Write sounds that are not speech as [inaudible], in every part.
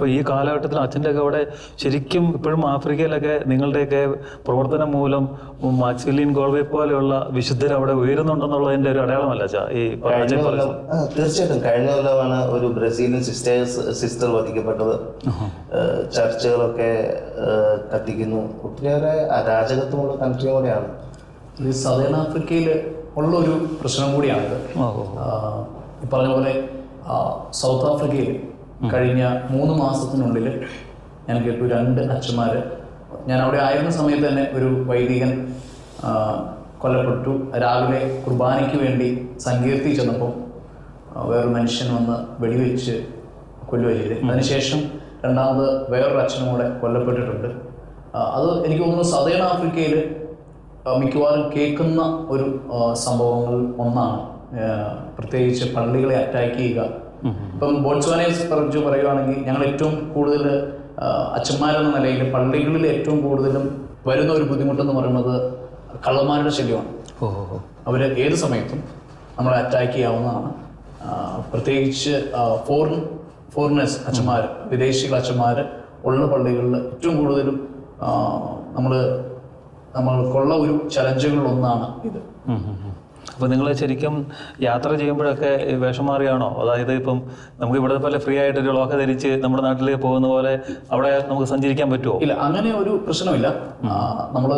അപ്പോൾ ഈ കാലഘട്ടത്തിൽ അച്ഛന്റെ ഒക്കെ അവിടെ ശരിക്കും ഇപ്പോഴും ആഫ്രിക്കയിലൊക്കെ നിങ്ങളുടെയൊക്കെ പ്രവർത്തനം മൂലം മാക്സിലിൻ ഗോൾവെ പോലെയുള്ള വിശുദ്ധർ അവിടെ ഉയരുന്നുണ്ടെന്നുള്ളതിന്റെ ഒരു അടയാളമല്ല അച്ഛാ ഈ തീർച്ചയായിട്ടും. കഴിഞ്ഞ കൊല്ലമാണ് ഒരു ബ്രസീലിയൻ സിസ്റ്റേഴ്സ് സിസ്റ്റർ വധിക്കപ്പെട്ടത്. ചർച്ചുകളൊക്കെ കത്തിക്കുന്നു. ഒത്തിരിയേറെ അരാജകത്വമുള്ള കൺട്രി കൂടെയാണ്. ഇത് സദേൺ ആഫ്രിക്കയിൽ ഉള്ള ഒരു പ്രശ്നം കൂടിയാണിത്. ഈ പറഞ്ഞ പോലെ സൗത്ത് ആഫ്രിക്കയിൽ കഴിഞ്ഞ മൂന്ന് മാസത്തിനുള്ളിൽ ഞാൻ കേട്ടു രണ്ട് അച്ഛന്മാർ ഞാൻ അവിടെ ആയിരുന്ന സമയത്ത് തന്നെ ഒരു വൈദികൻ കൊല്ലപ്പെട്ടു. രാവിലെ കുർബാനയ്ക്ക് വേണ്ടി സങ്കീർത്തി ചെന്നപ്പോൾ വേറൊരു മനുഷ്യൻ വന്ന് വെടിവെച്ച് കൊല്ലുക ചെയ്ത് അതിനുശേഷം രണ്ടാമത് വേറൊരു അച്ഛനും കൂടെ കൊല്ലപ്പെട്ടിട്ടുണ്ട്. അത് എനിക്ക് തോന്നുന്നു സദേൺ ആഫ്രിക്കയിൽ മിക്കവാറും കേൾക്കുന്ന ഒരു സംഭവങ്ങൾ ഒന്നാണ്. പ്രത്യേകിച്ച് പള്ളികളെ അറ്റാക്ക് ചെയ്യുക ഇപ്പം ബോട്സ്വാനെ പറഞ്ഞു പറയുകയാണെങ്കിൽ ഞങ്ങൾ ഏറ്റവും കൂടുതൽ അച്ഛന്മാരെന്ന നിലയിൽ പള്ളികളിൽ ഏറ്റവും കൂടുതലും വരുന്ന ഒരു ബുദ്ധിമുട്ടെന്ന് പറയുന്നത് കള്ളന്മാരുടെ ശല്യമാണ്. അവർ ഏത് സമയത്തും നമ്മളെ അറ്റാക്ക് ചെയ്യാവുന്നതാണ് പ്രത്യേകിച്ച് ഫോറിൻ ഫോറിനേഴ്സ് അച്ഛന്മാർ വിദേശികൾ അച്ഛന്മാർ ഉള്ള പള്ളികളിൽ ഏറ്റവും കൂടുതലും നമ്മൾ നമ്മൾക്കുള്ള ഒരു ചലഞ്ചുകളിലൊന്നാണ് ഇത്. അപ്പോൾ നിങ്ങൾ ശരിക്കും യാത്ര ചെയ്യുമ്പോഴൊക്കെ വേഷം മാറിയാണോ? അതായത് ഇപ്പം നമുക്ക് ഇവിടെ പോലെ ഫ്രീ ആയിട്ട് ഒരു ലോക ധരിച്ച് നമ്മുടെ നാട്ടിലേക്ക് പോകുന്ന പോലെ അവിടെ നമുക്ക് സഞ്ചരിക്കാൻ പറ്റുമോ ഇല്ല അങ്ങനെ ഒരു പ്രശ്നമില്ല. നമ്മൾ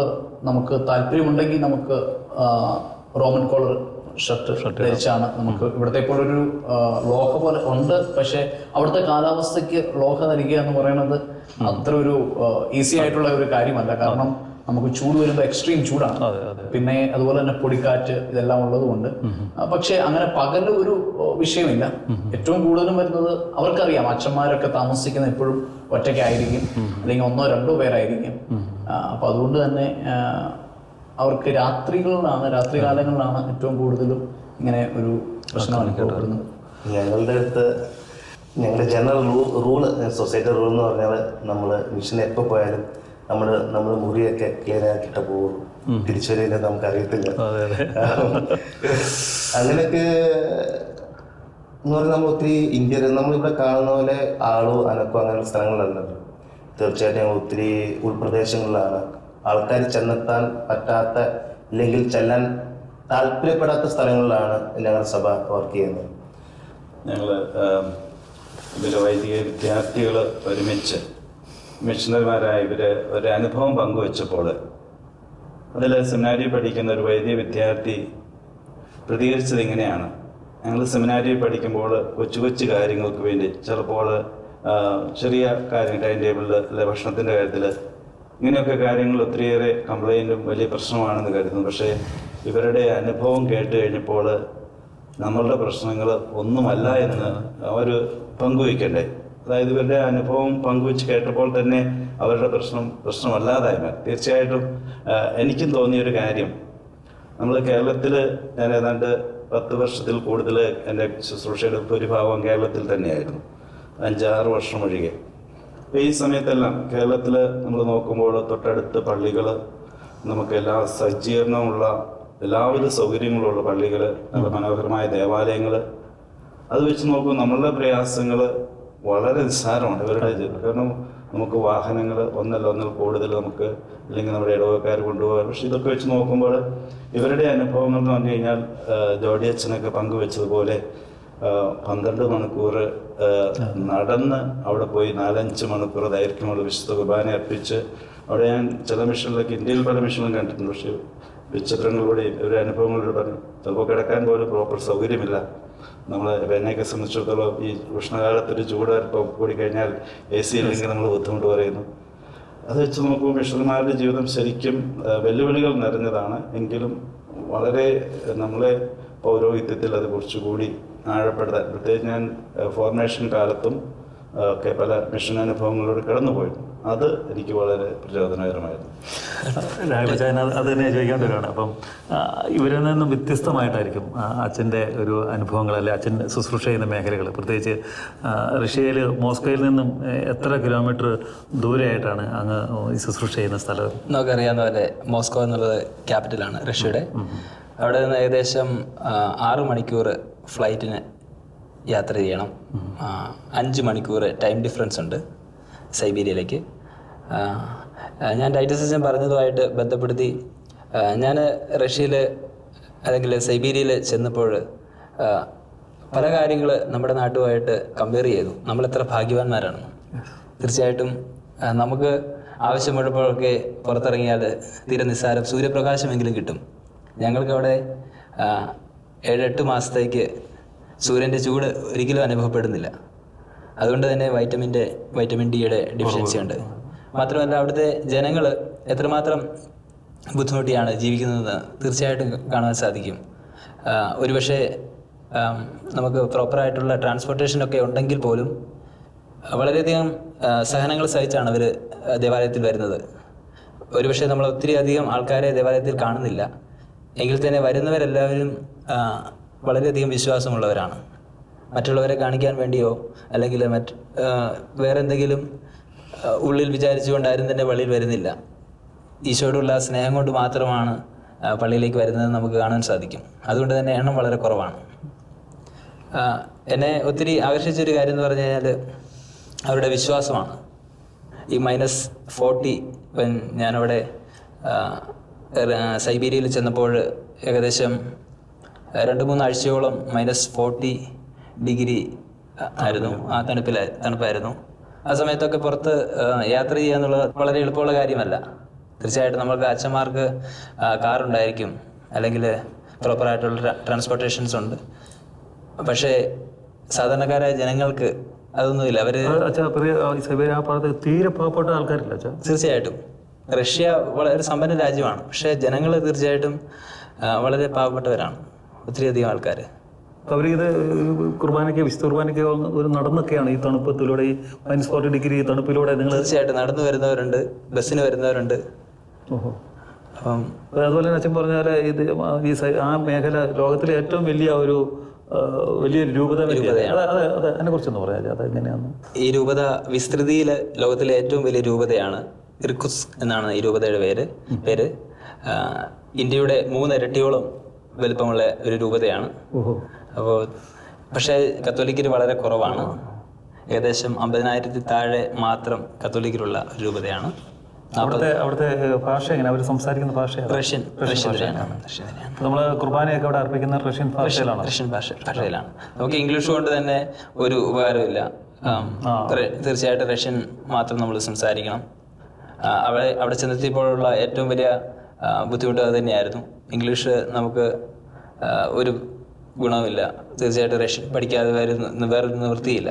നമുക്ക് താല്പര്യമുണ്ടെങ്കിൽ നമുക്ക് റോമൻ കോളർ ഷർട്ട് ഷർട്ട് ധരിച്ചാണ് നമുക്ക് ഇവിടത്തെ പോലൊരു ഒരു ലോഹ പോലെ ഉണ്ട്. പക്ഷെ അവിടുത്തെ കാലാവസ്ഥയ്ക്ക് ലോഹ ധരിക്കുക എന്ന് പറയുന്നത് അത്ര ഒരു ഈസി ആയിട്ടുള്ള ഒരു കാര്യമല്ല. കാരണം നമുക്ക് ചൂട് വരുമ്പോൾ എക്സ്ട്രീം ചൂടാണ്. അതെ അതെ. പിന്നെ അതുപോലെ തന്നെ പൊടിക്കാറ്റ് ഇതെല്ലാം ഉള്ളതുകൊണ്ട് പക്ഷെ പക്ഷേ അങ്ങനെ പകൽ ഒരു വിഷയമില്ല. ഏറ്റവും കൂടുതലും വരുന്നത് അവർക്കറിയാം. അച്ഛന്മാരൊക്കെ താമസിക്കുന്ന എപ്പോഴും ഒറ്റയ്ക്കായിരിക്കും. അല്ലെങ്കിൽ ഒന്നോ രണ്ടോ പേരായിരിക്കും. അപ്പൊ അതുകൊണ്ട് തന്നെ അവർക്ക് രാത്രികളിലാണ് രാത്രി കാലങ്ങളിലാണ് ഏറ്റവും കൂടുതലും ഇങ്ങനെ ഒരു പ്രശ്നം അനുഭവപ്പെടുന്നത്. ഞങ്ങളുടെ അടുത്ത് ഞങ്ങളുടെ ജനറൽ റൂൾ സൊസൈറ്റി റൂൾ എന്ന് പറഞ്ഞാൽ നമ്മൾ മിഷൻ എപ്പോൾ പോയാലും നമ്മൾ നമ്മൾ മുറിയൊക്കെ ക്ലിയർ ആക്കിയിട്ട് പോകും. തിരിച്ചു നമുക്ക് അറിയത്തില്ല അതെ അതെ. [laughs] അങ്ങനെയൊക്കെ എന്ന് പറഞ്ഞാൽ നമ്മൾ ഒത്തിരി ഇന്ത്യയിൽ നമ്മളിവിടെ കാണുന്ന പോലെ ആളോ അനക്കോ അങ്ങനെയുള്ള സ്ഥലങ്ങളിലല്ലല്ലോ തീർച്ചയായിട്ടും ഞങ്ങൾ ഒത്തിരി ഉൾപ്രദേശങ്ങളിലാണ്. ആൾക്കാർ ചെന്നെത്താൻ പറ്റാത്ത അല്ലെങ്കിൽ ചെല്ലാൻ താല്പര്യപ്പെടാത്ത സ്ഥലങ്ങളിലാണ് ഞങ്ങളുടെ സഭ വർക്ക് ചെയ്യുന്നത്. ഞങ്ങൾ വൈദിക വിദ്യാർത്ഥികൾ ഒരുമിച്ച് മിഷണറിമാരായ ഇവർ ഒരു അനുഭവം പങ്കുവച്ചപ്പോൾ അതിൽ സെമിനാരി പഠിക്കുന്ന ഒരു വൈദ്യ വിദ്യാർത്ഥി പ്രതികരിച്ചത് ഇങ്ങനെയാണ്. ഞങ്ങൾ സെമിനാരിയിൽ പഠിക്കുമ്പോൾ കൊച്ചു കൊച്ചു കാര്യങ്ങൾക്ക് വേണ്ടി ചിലപ്പോൾ ചെറിയ കാര്യങ്ങൾ ടൈം ടേബിളിൽ അല്ലെ ഭക്ഷണത്തിന്റെ കാര്യത്തിൽ ഇങ്ങനെയൊക്കെ കാര്യങ്ങൾ ഒത്തിരിയേറെ കംപ്ലൈന്റും വലിയ പ്രശ്നമാണെന്ന് കരുതുന്നു. പക്ഷേ ഇവരുടെ അനുഭവം കേട്ട് കഴിഞ്ഞപ്പോൾ നമ്മളുടെ പ്രശ്നങ്ങൾ ഒന്നുമല്ല എന്ന് അവർ പങ്കുവയ്ക്കണ്ടേ അതായത് ഇവരുടെ അനുഭവം പങ്കുവെച്ച് കേട്ടപ്പോൾ തന്നെ അവരുടെ പ്രശ്നം പ്രശ്നമല്ലാതായി. തീർച്ചയായിട്ടും എനിക്കും തോന്നിയൊരു കാര്യം. നമ്മൾ കേരളത്തിൽ ഞാൻ ഏതാണ്ട് പത്ത് വർഷത്തിൽ കൂടുതൽ എന്റെ ശുശ്രൂഷയുടെ ഭൂരിഭാഗം കേരളത്തിൽ തന്നെയായിരുന്നു. അഞ്ചാറ് വർഷം ഒഴികെ. അപ്പോൾ ഈ സമയത്തെല്ലാം കേരളത്തിൽ നമ്മൾ നോക്കുമ്പോൾ തൊട്ടടുത്ത് പള്ളികൾ നമുക്ക് എല്ലാ സജ്ജീകരണമുള്ള എല്ലാവിധ സൗകര്യങ്ങളുള്ള പള്ളികൾ നല്ല മനോഹരമായ ദേവാലയങ്ങൾ അത് വെച്ച് നോക്കുമ്പോൾ നമ്മളുടെ പ്രയാസങ്ങൾ വളരെ നിസ്സാരമാണ് ഇവരുടെ കാരണം നമുക്ക് വാഹനങ്ങൾ ഒന്നല്ല ഒന്നിൽ കൂടുതൽ നമുക്ക് അല്ലെങ്കിൽ നമ്മുടെ ഇടവക്കാർ കൊണ്ടുപോകാൻ പക്ഷെ ഇതൊക്കെ വെച്ച് നോക്കുമ്പോൾ ഇവരുടെ അനുഭവങ്ങൾ എന്ന് പറഞ്ഞു കഴിഞ്ഞാൽ ജോഡി അച്ഛനൊക്കെ പങ്കുവെച്ചതുപോലെ പന്ത്രണ്ട് മണിക്കൂർ നടന്ന് അവിടെ പോയി നാലഞ്ച് മണിക്കൂർ ദൈർഘ്യമുള്ള വിശുദ്ധ കുർബാന അർപ്പിച്ച് അവിടെ ഞാൻ ചില മിഷനിലൊക്കെ ഇന്ത്യയിൽ പല മിഷനിലും കണ്ടിട്ടുണ്ട്. പക്ഷേ വിചിത്രങ്ങളിലൂടെയും ഒരു അനുഭവങ്ങളിലൂടെ പറഞ്ഞു ചിലപ്പോൾ കിടക്കാൻ പോലും പ്രോപ്പർ സൗകര്യമില്ല. നമ്മൾ എന്നെയൊക്കെ സംബന്ധിച്ചിടത്തോളം ഈ ഉഷ്ണകാലത്തൊരു ചൂട് അല്പം കൂടി കഴിഞ്ഞാൽ എ സി ഇല്ലെങ്കിൽ നമ്മൾ ബുദ്ധിമുട്ട് പറയുന്നു. അത് വെച്ച് നോക്കുമ്പോൾ മിഷണർമാരുടെ ജീവിതം ശരിക്കും വെല്ലുവിളികൾ നിറഞ്ഞതാണ്. എങ്കിലും വളരെ നമ്മളെ പൗരോഹിത്യത്തിൽ അത് കുറച്ചുകൂടി ആഴപ്പെടുത്താൻ പ്രത്യേകിച്ച് ഞാൻ ഫോർമേഷൻ കാലത്തും ഒക്കെ പല മിഷൻ അനുഭവങ്ങളിലൂടെ കടന്നുപോയിരുന്നു അത് എനിക്ക് വളരെ പ്രചോദനകരമായിരുന്നു. അത് അത് തന്നെ ചോദിക്കേണ്ട ഒരാണ് അപ്പം ഇവരിൽ നിന്നും വ്യത്യസ്തമായിട്ടായിരിക്കും അച്ഛന്റെ ഒരു അനുഭവങ്ങൾ അല്ലെ അച്ഛൻ ശുശ്രൂഷ ചെയ്യുന്ന മേഖലകൾ. പ്രത്യേകിച്ച് റഷ്യയിൽ മോസ്കോയിൽ നിന്നും എത്ര കിലോമീറ്റർ ദൂരെയായിട്ടാണ് അങ്ങ് ഈ ശുശ്രൂഷ ചെയ്യുന്ന സ്ഥലം? നമുക്കറിയാവുന്ന പോലെ മോസ്കോ എന്നുള്ളത് ക്യാപിറ്റലാണ് റഷ്യയുടെ. അവിടെ നിന്ന് ഏകദേശം ആറ് മണിക്കൂർ ഫ്ലൈറ്റിന് യാത്ര ചെയ്യണം. അഞ്ച് മണിക്കൂർ ടൈം ഡിഫറൻസ് ഉണ്ട്. സൈബീരിയയിലേക്ക്. ഞാൻ അച്ഛൻ പറഞ്ഞതുമായിട്ട് ബന്ധപ്പെടുത്തി ഞാൻ റഷ്യയിൽ അല്ലെങ്കിൽ സൈബീരിയയിൽ ചെന്നപ്പോൾ പല കാര്യങ്ങൾ നമ്മുടെ നാട്ടുമായിട്ട് കമ്പയർ ചെയ്തു. നമ്മൾ എത്ര ഭാഗ്യവാന്മാരാണ്. തീർച്ചയായിട്ടും നമുക്ക് ആവശ്യമുള്ളപ്പോഴൊക്കെ പുറത്തിറങ്ങിയാൽ തീരെ നിസ്സാരം സൂര്യപ്രകാശമെങ്കിലും കിട്ടും. ഞങ്ങൾക്കവിടെ ഏഴെട്ട് മാസത്തേക്ക് സൂര്യന്റെ ചൂട് ഒരിക്കലും അനുഭവപ്പെടുന്നില്ല. അതുകൊണ്ട് തന്നെ വൈറ്റമിന്റെ വൈറ്റമിൻ ഡിയുടെ ഡെഫിഷ്യൻസി ഉണ്ട്. മാത്രമല്ല അവിടുത്തെ ജനങ്ങൾ എത്രമാത്രം ബുദ്ധിമുട്ടിയാണ് ജീവിക്കുന്നതെന്ന് തീർച്ചയായിട്ടും കാണാൻ സാധിക്കും. ഒരുപക്ഷെ നമുക്ക് പ്രോപ്പറായിട്ടുള്ള ട്രാൻസ്പോർട്ടേഷനൊക്കെ ഉണ്ടെങ്കിൽ പോലും വളരെയധികം സഹനങ്ങൾ സഹിച്ചാണ് അവർ ദേവാലയത്തിൽ വരുന്നത്. ഒരുപക്ഷെ നമ്മൾ ഒത്തിരി അധികം ആൾക്കാരെ ദേവാലയത്തിൽ കാണുന്നില്ല. എങ്കിൽ തന്നെ വരുന്നവരെല്ലാവരും വളരെയധികം വിശ്വാസമുള്ളവരാണ്. മറ്റുള്ളവരെ കാണിക്കാൻ വേണ്ടിയോ അല്ലെങ്കിൽ മറ്റ് വേറെ എന്തെങ്കിലും ഉള്ളിൽ വിചാരിച്ചുകൊണ്ട് ആരും തന്നെ പള്ളിയിൽ വരുന്നില്ല. ഈശോയോടുള്ള സ്നേഹം കൊണ്ട് മാത്രമാണ് പള്ളിയിലേക്ക് വരുന്നത് നമുക്ക് കാണാൻ സാധിക്കും. അതുകൊണ്ട് തന്നെ എണ്ണം വളരെ കുറവാണ്. എന്നെ ഒത്തിരി ആകർഷിച്ചൊരു കാര്യം എന്ന് പറഞ്ഞു കഴിഞ്ഞാൽ അവരുടെ വിശ്വാസമാണ്. ഈ മൈനസ് ഫോർട്ടി ഇപ്പം ഞാനവിടെ സൈബീരിയയിൽ ചെന്നപ്പോൾ ഏകദേശം രണ്ട് മൂന്ന് ആഴ്ചയോളം മൈനസ് ഫോർട്ടി ഡിഗ്രി ആയിരുന്നു. ആ തണുപ്പില തണുപ്പായിരുന്നു. ആ സമയത്തൊക്കെ പുറത്ത് യാത്ര ചെയ്യുക എന്നുള്ളത് വളരെ എളുപ്പമുള്ള കാര്യമല്ല. തീർച്ചയായിട്ടും നമ്മൾക്ക് അച്ഛന്മാർക്ക് കാറുണ്ടായിരിക്കും. അല്ലെങ്കിൽ പ്രോപ്പറായിട്ടുള്ള ട്രാൻസ്പോർട്ടേഷൻസ് ഉണ്ട്. പക്ഷേ സാധാരണക്കാരായ ജനങ്ങൾക്ക് അതൊന്നുമില്ല. ഭാഗത്ത് തീരെ പാവപ്പെട്ട ആൾക്കാരില്ല തീർച്ചയായിട്ടും. റഷ്യ വളരെ സമ്പന്ന രാജ്യമാണ്. പക്ഷേ ജനങ്ങൾ തീർച്ചയായിട്ടും വളരെ പാവപ്പെട്ടവരാണ്. ഒത്തിരിയധികം ആൾക്കാർ അവരിത് കുർബാനയ്ക്ക് വിശുദ്ധ കുർബാനയ്ക്ക് ഒരു നടന്നൊക്കെയാണ് ഈ തണുപ്പത്തിലൂടെ ഈ മൈനസ് ഫോർട്ടി ഡിഗ്രി തണുപ്പിലൂടെ നിങ്ങൾ തീർച്ചയായിട്ടും നടന്നു വരുന്നവരുണ്ട് ബസ്സിന് വരുന്നവരുണ്ട്. ഓഹോ. അപ്പം അതുപോലെ തന്നെ അച്ഛൻ പറഞ്ഞ പോലെ ഇത് ഈ ആ മേഖല ലോകത്തിലെ ഏറ്റവും വലിയ ഒരു വലിയൊരു രൂപത അതിനെ കുറിച്ചൊന്ന് പറയാം അത് എങ്ങനെയാണ്? ഈ രൂപത വിസ്തൃതിയിൽ ലോകത്തിലെ ഏറ്റവും വലിയ രൂപതയാണ് ഇർക്കുസ് എന്നാണ് ഈ രൂപതയുടെ പേര് പേര്. ഇന്ത്യയുടെ മൂന്നിരട്ടിയോളം വലുപ്പമുള്ള ഒരു രൂപതയാണ്. ഓഹോ. അപ്പോൾ പക്ഷേ കത്തോലിക്കർ വളരെ കുറവാണ്. ഏകദേശം അമ്പതിനായിരത്തി താഴെ മാത്രം കത്തോലിക്കരുള്ള രൂപതയാണ്. അവിടുത്തെ അവിടുത്തെ ഭാഷ എങ്ങനെ? അവർ സംസാരിക്കുന്ന ഭാഷ റഷ്യൻ നമ്മൾ കുർബാനയൊക്കെ അവിടെ അർപ്പിക്കുന്ന റഷ്യൻ ഭാഷയിലാണ്? റഷ്യൻ ഭാഷ ഭാഷയിലാണ്. നമുക്ക് ഇംഗ്ലീഷ് കൊണ്ട് തന്നെ ഒരു ഉപകാരമില്ല. തീർച്ചയായിട്ടും റഷ്യൻ മാത്രം നമ്മൾ സംസാരിക്കണം. അവിടെ അവിടെ ചെന്നെത്തിയപ്പോഴുള്ള ഏറ്റവും വലിയ ബുദ്ധിമുട്ട് അത് തന്നെയായിരുന്നു. ഇംഗ്ലീഷ് നമുക്ക് ഒരു ഗുണമില്ല. തീർച്ചയായിട്ടും റഷ്യൻ പഠിക്കാതെ വരുന്ന വേറെ നിവൃത്തിയില്ല.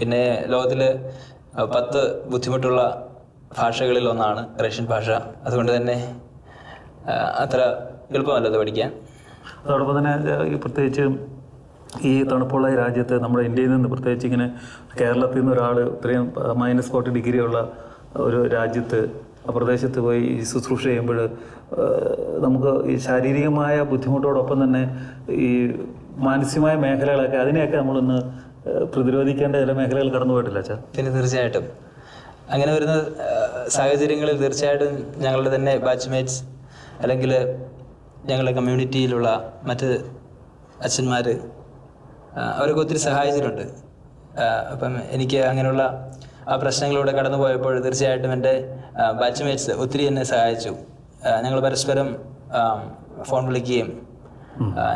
പിന്നെ ലോകത്തിൽ പത്ത് ബുദ്ധിമുട്ടുള്ള ഭാഷകളിൽ ഒന്നാണ് റഷ്യൻ ഭാഷ. അതുകൊണ്ട് തന്നെ അത്ര എളുപ്പമല്ല അത് പഠിക്കാൻ. അതോടൊപ്പം തന്നെ പ്രത്യേകിച്ച് ഈ തണുപ്പുള്ള ഈ രാജ്യത്ത് നമ്മുടെ ഇന്ത്യയിൽ നിന്ന് പ്രത്യേകിച്ച് ഇങ്ങനെ കേരളത്തിൽ നിന്ന് ഒരാൾ ഇത്രയും മൈനസ് ഫോർട്ടി ഡിഗ്രി ഉള്ള ഒരു രാജ്യത്ത് പ്രദേശത്ത് പോയി ശുശ്രൂഷ ചെയ്യുമ്പോൾ നമുക്ക് ഈ ശാരീരികമായ ബുദ്ധിമുട്ടോടൊപ്പം തന്നെ ഈ മാനസികമായ മേഖലകളൊക്കെ അതിനെയൊക്കെ നമ്മളൊന്ന് പ്രതിരോധിക്കേണ്ട ചില മേഖലകൾ കടന്നു പോയിട്ടില്ല അച്ഛാ? പിന്നെ തീർച്ചയായിട്ടും. അങ്ങനെ വരുന്ന സാഹചര്യങ്ങളിൽ തീർച്ചയായിട്ടും ഞങ്ങളുടെ തന്നെ ബാച്ച്മേറ്റ്സ് അല്ലെങ്കിൽ ഞങ്ങളുടെ കമ്മ്യൂണിറ്റിയിലുള്ള മറ്റ് അച്ഛന്മാർ അവരൊക്കെ ഒത്തിരി സഹായിച്ചിട്ടുണ്ട്. അപ്പം എനിക്ക് അങ്ങനെയുള്ള ആ പ്രശ്നങ്ങളിലൂടെ കടന്നു പോയപ്പോൾ തീർച്ചയായിട്ടും എന്റെ ബാച്ച്മേറ്റ്സ് ഒത്തിരി എന്നെ സഹായിച്ചു. ഞങ്ങൾ പരസ്പരം ഫോൺ വിളിക്കുകയും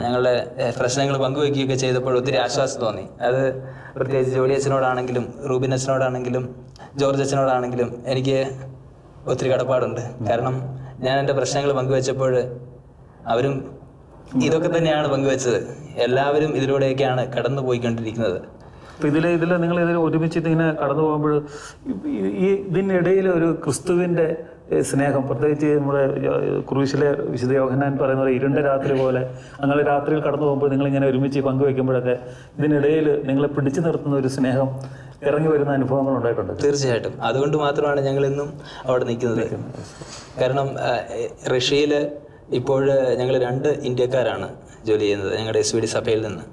ഞങ്ങളുടെ പ്രശ്നങ്ങൾ പങ്കുവെക്കുകയൊക്കെ ചെയ്തപ്പോൾ ഒത്തിരി ആശ്വാസം തോന്നി. അത് പ്രത്യേകിച്ച് ജോലി അച്ഛനോടാണെങ്കിലും റൂബിൻ അച്ഛനോടാണെങ്കിലും ജോർജ് അച്ഛനോടാണെങ്കിലും എനിക്ക് ഒത്തിരി കടപ്പാടുണ്ട്. കാരണം ഞാൻ എന്റെ പ്രശ്നങ്ങൾ പങ്കുവെച്ചപ്പോൾ അവരും ഇതൊക്കെ തന്നെയാണ് പങ്കുവെച്ചത്. എല്ലാവരും ഇതിലൂടെയൊക്കെയാണ് കടന്നു പോയിക്കൊണ്ടിരിക്കുന്നത് അപ്പോൾ ഇതിൽ ഇതിൽ നിങ്ങൾ ഇതിൽ ഒരുമിച്ച് ഇതിങ്ങനെ കടന്നു പോകുമ്പോൾ ഈ- ഇതിനിടയിൽ ഒരു ക്രിസ്തുവിന്റെ സ്നേഹം പ്രത്യേകിച്ച് നമ്മുടെ ക്രൂശിലെ വിശുദ്ധ യോഹന്നാൻ പറയുന്ന പോലെ ഇരുണ്ട രാത്രി പോലെ അങ്ങനെ രാത്രിയിൽ കടന്നു പോകുമ്പോൾ നിങ്ങൾ നിങ്ങളിങ്ങനെ ഒരുമിച്ച് പങ്കുവെക്കുമ്പോഴൊക്കെ ഇതിനിടയിൽ നിങ്ങളെ പിടിച്ചു നിർത്തുന്ന ഒരു സ്നേഹം ഇറങ്ങി വരുന്ന അനുഭവങ്ങൾ ഉണ്ടായിട്ടുണ്ട്. തീർച്ചയായിട്ടും. അതുകൊണ്ട് മാത്രമാണ് ഞങ്ങൾ ഇന്നും അവിടെ നിൽക്കുന്നത്. കാരണം റഷ്യയിൽ ഇപ്പോൾ ഞങ്ങൾ രണ്ട് ഇന്ത്യക്കാരാണ്. ജോലി ചെയ്യുന്നത് ഞങ്ങളുടെ എസ് വി ഡി സഭയിൽ നിന്ന്.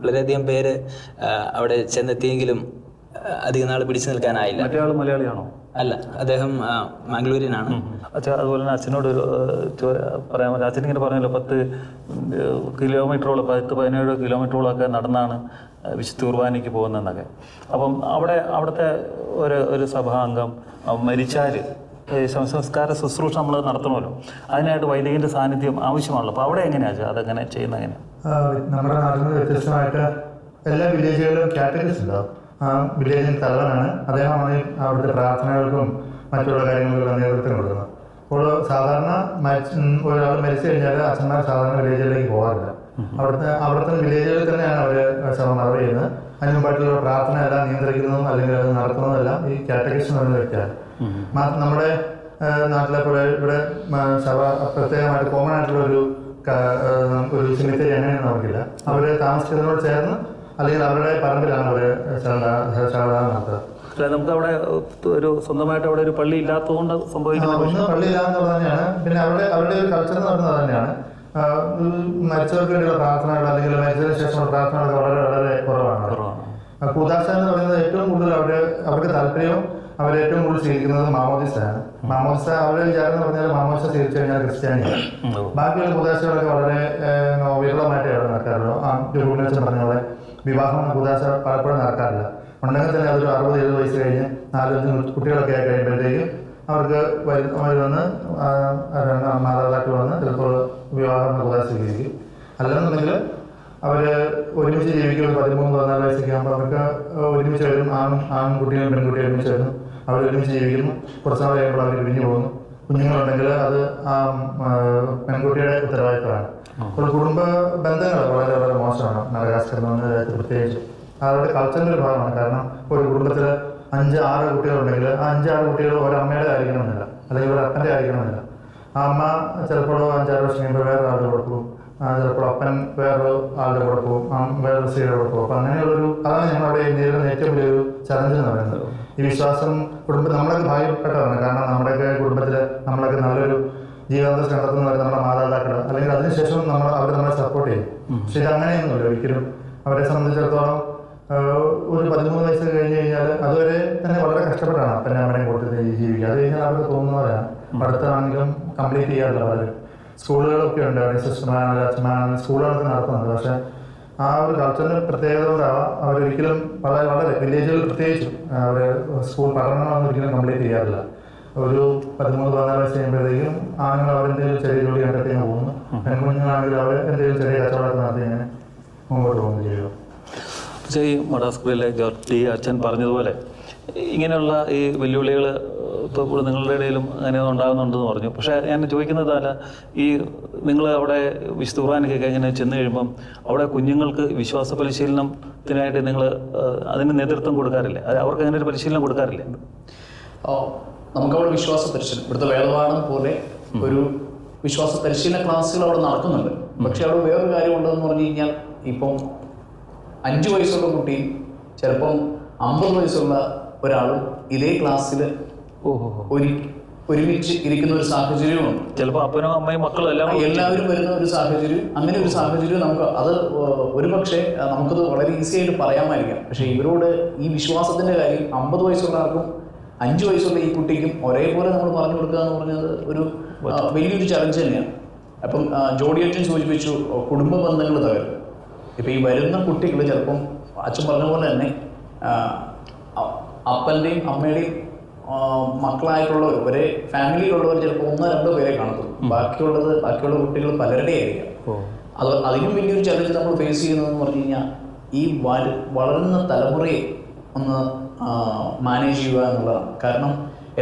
വളരെയധികം പേര് അവിടെ ചെന്നെത്തിയെങ്കിലും അധികം നാൾ പിടിച്ചു നിൽക്കാനായില്ല. മലയാളിയാണോ? അല്ല അദ്ദേഹം മംഗളൂരിനാണ് അച്ഛാ അതുപോലെ തന്നെ അച്ഛനോട് ഒരു പറയാൻ പറ്റും അച്ഛൻ ഇങ്ങനെ പറഞ്ഞല്ലോ പത്ത് കിലോമീറ്ററോളം പത്ത് പതിനേഴ് കിലോമീറ്ററോളമൊക്കെ നടന്നാണ് വിശുദ്ധ കുർബാനയ്ക്ക് പോകുന്നതെന്നൊക്കെ. അപ്പം അവിടെ അവിടുത്തെ ഒരു ഒരു സഭാംഗം മരിച്ചാൽ സംസ്കാര ശുശ്രൂഷ നമ്മൾ നടത്തണമല്ലോ. അതിനായിട്ട് വൈദികന്റെ സാന്നിധ്യം ആവശ്യമാണല്ലോ. അപ്പോൾ അവിടെ എങ്ങനെയാണ് അതെങ്ങനെ ചെയ്യുന്ന എങ്ങനെയാണ് നമ്മുടെ നാട്ടിൽ നിന്ന് വ്യത്യസ്തമായിട്ട് എല്ലാ വില്ലേജുകളിലും കാറ്റഗറീസ് ഉണ്ടാവും ആ വില്ലേജിൽ തലവനാണ്. അദ്ദേഹമാണ് അവിടുത്തെ പ്രാർത്ഥനകൾക്കും മറ്റുള്ള കാര്യങ്ങൾക്കും നേതൃത്വം കൊടുക്കുന്നത്. അപ്പോൾ സാധാരണ ഒരാൾ മരിച്ചു കഴിഞ്ഞാൽ അച്ഛന്മാർ സാധാരണ വില്ലേജിലേക്ക് പോകാറില്ല. അവിടുത്തെ അവിടുത്തെ വില്ലേജുകളിൽ തന്നെയാണ് അവർ ശവം മറവ് ചെയ്യുന്നത് അതിന് മുമ്പായിട്ടുള്ള പ്രാർത്ഥന എല്ലാം നിയന്ത്രിക്കുന്നതും അല്ലെങ്കിൽ അത് നടത്തുന്നതും എല്ലാം ഈ കാറ്റഗറീസ് എന്ന് പറയുന്ന വ്യക്തിയാണ്. നമ്മുടെ നാട്ടിലെ പോലെ ഇവിടെ സഭ പ്രത്യേകമായിട്ട് കോമൺ ആയിട്ടുള്ള ഒരു ഒരു സിമിത്തേരി അങ്ങനെയൊന്നും അവർക്കില്ല. അവർ താമസിക്കുന്നതിനോട് ചേർന്ന് അല്ലെങ്കിൽ അവരുടെ പറമ്പിലാണ് അവർ ശവദാനം നടത്തുക. അല്ല നമുക്ക് അവിടെ ഒരു സ്വന്തമായിട്ട് അവിടെ ഒരു പള്ളി ഇല്ലാത്തതുകൊണ്ട് സംഭവിക്കുന്നത് പള്ളി ഇല്ലാന്നുള്ളത് തന്നെയാണ്. പിന്നെ അവരുടെ അവരുടെ ഒരു കൾച്ചർ എന്ന് പറയുന്നത് തന്നെയാണ്. മരിച്ചവർക്ക് വേണ്ടിയുള്ള പ്രാർത്ഥനകൾ അല്ലെങ്കിൽ മരിച്ചതിന് ശേഷമുള്ള പ്രാർത്ഥനകൾ വളരെ വളരെ കുറവാണ് കൂതാശ എന്ന് പറയുന്നത് ഏറ്റവും കൂടുതൽ അവർ അവർക്ക് താല്പര്യവും അവർ ഏറ്റവും കൂടുതൽ സ്വീകരിക്കുന്നത് മാമോദിസയാണ് മാമോദിസ അവരുടെ വിചാരം എന്ന് പറഞ്ഞാൽ മാമോദിസ സ്വീകരിച്ചു കഴിഞ്ഞാൽ ക്രിസ്ത്യാനിയാണ് ബാക്കിയുള്ള കൂതാശകളൊക്കെ വളരെ വിരളമായിട്ട് ഇവിടെ അവിടെ നടക്കാറുള്ളൂ. ആ ജോബിനച്ചൻ പറഞ്ഞ പോലെ വിവാഹം കൂതാശ പലപ്പോഴും നടക്കാറില്ല. ഉണ്ടെങ്കിൽ തന്നെ അതൊരു അറുപത് എഴുപത് വയസ്സ് കഴിഞ്ഞ് നാലഞ്ച് കുട്ടികളൊക്കെ ആയി കഴിയുമ്പോഴത്തേക്കും അവർക്ക് വരു- ആ, മാതാപിതാക്കൾ വന്ന് ചിലപ്പോൾ വിവാഹം കൂതാശ സ്വീകരിക്കും. അല്ലെന്നുണ്ടെങ്കിൽ അവർ ഒരുമിച്ച് ജീവിക്കുന്ന പതിമൂന്ന് പതിനാല് വയസ്സൊക്കെ ആകുമ്പോൾ അവർക്ക് ഒരുമിച്ച് വരും ആണും ആൺകുട്ടിയും പെൺകുട്ടിയും ഒരുമിച്ച് വരുന്നു അവർ ഒരുമിച്ച് ജീവിക്കുന്നു. കുറച്ച് നാൾ കഴിയുമ്പോൾ അവർ പിരിഞ്ഞു പോകുന്നു. കുഞ്ഞുങ്ങളുണ്ടെങ്കിൽ അത് ആ പെൺകുട്ടിയുടെ ഉത്തരവാദിത്തമാണ്. അപ്പോൾ കുടുംബ ബന്ധങ്ങൾ വളരെ വളരെ മോശമാണ് മലയാസ്കർ എന്ന് പറഞ്ഞ രാജ്യത്ത് പ്രത്യേകിച്ച്. അവരുടെ കൾച്ചറിന്റെ ഒരു ഭാഗമാണ്. കാരണം ഒരു കുടുംബത്തിൽ അഞ്ച് ആറ് കുട്ടികളുണ്ടെങ്കിൽ ആ അഞ്ച് ആറ് കുട്ടികൾ ഒരമ്മയുടെ ആയിരിക്കണമെന്നില്ല അല്ലെങ്കിൽ ഒരു അപ്പന്റെ ആയിരിക്കണമെന്നില്ല ആ അമ്മ ചിലപ്പോൾ അഞ്ചാറ് വർഷം കഴിയുമ്പോൾ വേറെ ആളുടെ കൊടുക്കും. ആ, ചിലപ്പോൾ അപ്പൻ വേറൊരു ആളുടെ കൂടെ പോകും വേറൊരു സ്ത്രീയുടെ കൂടെ പോകും അപ്പം അങ്ങനെയുള്ളൊരു അതാണ് ഞങ്ങളുടെ ഇന്ത്യയിലെ ഏറ്റവും വലിയൊരു ചലഞ്ച് എന്ന് പറയുന്നത്. ഈ വിശ്വാസം കുടുംബം നമ്മളൊക്കെ ഭാഗ്യപ്പെട്ടതാണ്. കാരണം നമ്മുടെയൊക്കെ കുടുംബത്തിൽ നമ്മളൊക്കെ നല്ലൊരു ജീവിതാന്തസ് കണ്ടെത്തുന്നവർ നമ്മുടെ മാതാപിതാക്കൾ അല്ലെങ്കിൽ അതിനുശേഷം നമ്മൾ അവർ നമ്മളെ സപ്പോർട്ട് ചെയ്യും. പക്ഷെ ഇത് അങ്ങനെയൊന്നുമില്ല ഒരിക്കലും അവരെ സംബന്ധിച്ചിടത്തോളം ഒരു പതിമൂന്ന് വയസ്സ് കഴിഞ്ഞ് കഴിഞ്ഞാൽ അതുവരെ തന്നെ വളരെ കഷ്ടപ്പെട്ടാണ് അപ്പനെ അമ്മയും കൊടുത്ത് ജീവിക്കുക അത് കഴിഞ്ഞാൽ അവർക്ക് തോന്നുന്നവരാണ്. പഠിത്തമാണെങ്കിലും കംപ്ലീറ്റ് ചെയ്യാറില്ല. പലരും സ്കൂളുകളൊക്കെ ഉണ്ട്. അവിടെ സിസ്റ്റർമാരാണെങ്കിലും അച്ഛന്മാരാണെങ്കിലും സ്കൂളുകളൊക്കെ നടത്തുന്നുണ്ട്. പക്ഷെ ആ ഒരു കൾച്ചറിന് പ്രത്യേകത കൊണ്ടാവാം. അവരൊരിക്കലും വളരെ വളരെ വില്ലേജുകളിൽ പ്രത്യേകിച്ചും അവരെ സ്കൂൾ പഠനങ്ങളൊന്നും ഒരിക്കലും കംപ്ലീറ്റ് ചെയ്യാറില്ല. ഒരു പതിമൂന്ന് പതിനാല് വയസ്സ് കഴിയുമ്പോഴത്തേക്കും ആണുങ്ങൾ അവരെന്തെങ്കിലും ചെറിയ ജോലി കണ്ടെത്തി പോകുന്നു. പെൺകുഞ്ഞുങ്ങളാണെങ്കിൽ അവർ എന്തെങ്കിലും ചെറിയ കച്ചവടമൊക്കെ നടത്തി ഇങ്ങനെ മുമ്പോട്ട് പോകുന്നു ചെയ്യുക. പക്ഷേ ഈ മഡാസ്കുലിലെ ജോർട്ടി അച്ഛൻ പറഞ്ഞതുപോലെ ഇങ്ങനെയുള്ള ഈ വെല്ലുവിളികൾ ഇപ്പോൾ ഇപ്പോൾ നിങ്ങളുടെ ഇടയിലും അങ്ങനെ ഉണ്ടാകുന്നുണ്ടെന്ന് പറഞ്ഞു. പക്ഷേ ഞാൻ ചോദിക്കുന്നത് അല്ല ഈ നിങ്ങൾ അവിടെ വിശുദ്ധ കുർബാനയ്ക്കൊക്കെ ഇങ്ങനെ ചെന്ന് കഴിയുമ്പം അവിടെ കുഞ്ഞുങ്ങൾക്ക് വിശ്വാസ പരിശീലനത്തിനായിട്ട് നിങ്ങൾ അതിന് നേതൃത്വം കൊടുക്കാറില്ല? അത് അവർക്ക് അങ്ങനെ ഒരു പരിശീലനം കൊടുക്കാറില്ല? ഓ നമുക്കവിടെ വിശ്വാസ പരിശീലനം ഇവിടുത്തെ വേദപാഠം പോലെ ഒരു വിശ്വാസ പരിശീലന ക്ലാസ്സുകൾ അവിടെ നടക്കുന്നുണ്ട്. പക്ഷെ അവിടെ വേറൊരു കാര്യം ഉണ്ടെന്ന് പറഞ്ഞു കഴിഞ്ഞാൽ ഇപ്പം അഞ്ച് വയസ്സുള്ള കുട്ടിയും ചിലപ്പം അമ്പത് വയസ്സുള്ള ഒരാളും ഇതേ ക്ലാസ്സിൽ ഒരുമിച്ച് ഇരിക്കുന്ന ഒരു സാഹചര്യവും ചിലപ്പോൾ അപ്പനും അമ്മയും മക്കളും എല്ലാം എല്ലാവരും വരുന്ന ഒരു സാഹചര്യം അങ്ങനെ ഒരു സാഹചര്യം നമുക്ക് അത് ഒരു പക്ഷേ നമുക്കത് വളരെ ഈസി ആയിട്ട് പറയാമായിരിക്കാം. പക്ഷേ ഇവരോട് ഈ വിശ്വാസത്തിന്റെ കാര്യം അമ്പത് വയസ്സുള്ള ആർക്കും അഞ്ചു വയസ്സുള്ള ഈ കുട്ടിക്കും ഒരേപോലെ നമ്മൾ പറഞ്ഞു കൊടുക്കുക എന്ന് പറഞ്ഞത് ഒരു വലിയൊരു ചലഞ്ച് തന്നെയാണ്. അപ്പം ആ, ജോഡി അച്ഛൻ സൂചിപ്പിച്ചു കുടുംബ ബന്ധങ്ങൾ തകരും. ഇപ്പം ഈ വരുന്ന കുട്ടികൾ ചിലപ്പം അച്ഛൻ പറഞ്ഞ പോലെ തന്നെ അപ്പന്റെയും അമ്മയുടെയും മക്കളായിട്ടുള്ളവർ ഒരേ ഫാമിലിയിലുള്ളവർ ചിലപ്പോൾ ഒന്നോ രണ്ടോ പേരെ കാണത്തുള്ളൂ. ബാക്കിയുള്ളത് ബാക്കിയുള്ള കുട്ടികൾ പലരുടെ ആയിരിക്കാം. അത് അതിനും വലിയൊരു ചലഞ്ച് നമ്മൾ ഫേസ് ചെയ്യുന്നതെന്ന് പറഞ്ഞു കഴിഞ്ഞാൽ ഈ വളരുന്ന തലമുറയെ ഒന്ന് മാനേജ് ചെയ്യുക എന്നുള്ളതാണ്. കാരണം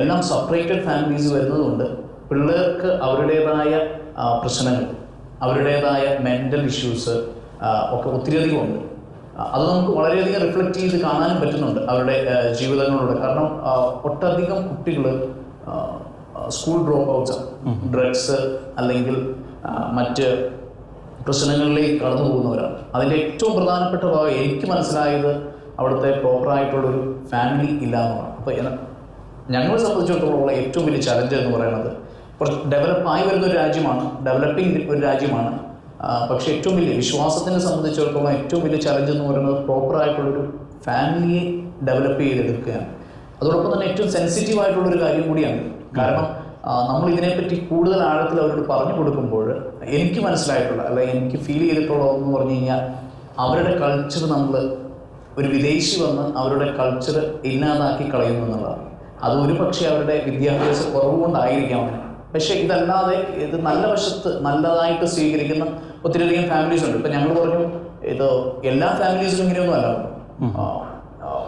എല്ലാം സെപ്പറേറ്റഡ് ഫാമിലീസ് വരുന്നതുകൊണ്ട് പിള്ളേർക്ക് അവരുടേതായ പ്രശ്നങ്ങൾ അവരുടേതായ മെന്റൽ ഇഷ്യൂസ് ഒക്കെ ഒത്തിരിയധികം ഉണ്ട്. അത് നമുക്ക് വളരെയധികം റിഫ്ലക്റ്റ് ചെയ്ത് കാണാനും പറ്റുന്നുണ്ട് അവരുടെ ജീവിതങ്ങളിലൂടെ കാരണം ഒട്ടധികം കുട്ടികൾ സ്കൂൾ ഡ്രോപ്പ് ഔട്ട്സ് ഡ്രഗ്സ് അല്ലെങ്കിൽ മറ്റ് പ്രശ്നങ്ങളിലേക്ക് കടന്നു പോകുന്നവരാണ്. അതിന്റെ ഏറ്റവും പ്രധാനപ്പെട്ട ഭാഗം എനിക്ക് മനസ്സിലായത് അവിടുത്തെ പ്രോപ്പറായിട്ടുള്ളൊരു ഫാമിലി ഇല്ല എന്നുള്ളതാണ് അപ്പോൾ ഞങ്ങളെ സംബന്ധിച്ചിടത്തോളം ഏറ്റവും വലിയ ചലഞ്ച് എന്ന് പറയുന്നത് ഡെവലപ്പ് ആയി വരുന്ന ഒരു രാജ്യമാണ് ഡെവലപ്പിംഗ് ഒരു രാജ്യമാണ് പക്ഷേ ഏറ്റവും വലിയ വിശ്വാസത്തിനെ സംബന്ധിച്ചിടത്തോളം ഏറ്റവും വലിയ ചലഞ്ച് എന്ന് പറയുന്നത് പ്രോപ്പറായിട്ടുള്ളൊരു ഫാമിലിയെ ഡെവലപ്പ് ചെയ്തെടുക്കുകയാണ്. അതോടൊപ്പം തന്നെ ഏറ്റവും സെൻസിറ്റീവ് ആയിട്ടുള്ള ഒരു കാര്യം കൂടിയാണ്. കാരണം നമ്മൾ ഇതിനെപ്പറ്റി കൂടുതൽ ആഴത്തിൽ അവരോട് പറഞ്ഞു കൊടുക്കുമ്പോൾ എനിക്ക് മനസ്സിലായിട്ടുള്ള അല്ലെങ്കിൽ എനിക്ക് ഫീൽ ചെയ്തിട്ടുള്ളതെന്ന് പറഞ്ഞു കഴിഞ്ഞാൽ അവരുടെ കൾച്ചർ നമ്മൾ ഒരു വിദേശി വന്ന് അവരുടെ കൾച്ചർ ഇല്ലാതാക്കി കളയുന്നു എന്നുള്ളതാണ്. അത് ഒരു പക്ഷേ അവരുടെ വിദ്യാഭ്യാസ കുറവുകൊണ്ടായിരിക്കാം. പക്ഷേ ഇതല്ലാതെ ഇത് നല്ല വശത്ത് നല്ലതായിട്ട് സ്വീകരിക്കുന്ന ഒത്തിരിയധികം ഫാമിലീസ് ഉണ്ട്. ഇപ്പം ഞങ്ങൾ പറഞ്ഞു ഇത് എല്ലാ ഫാമിലീസും ഇങ്ങനെയൊന്നും അല്ല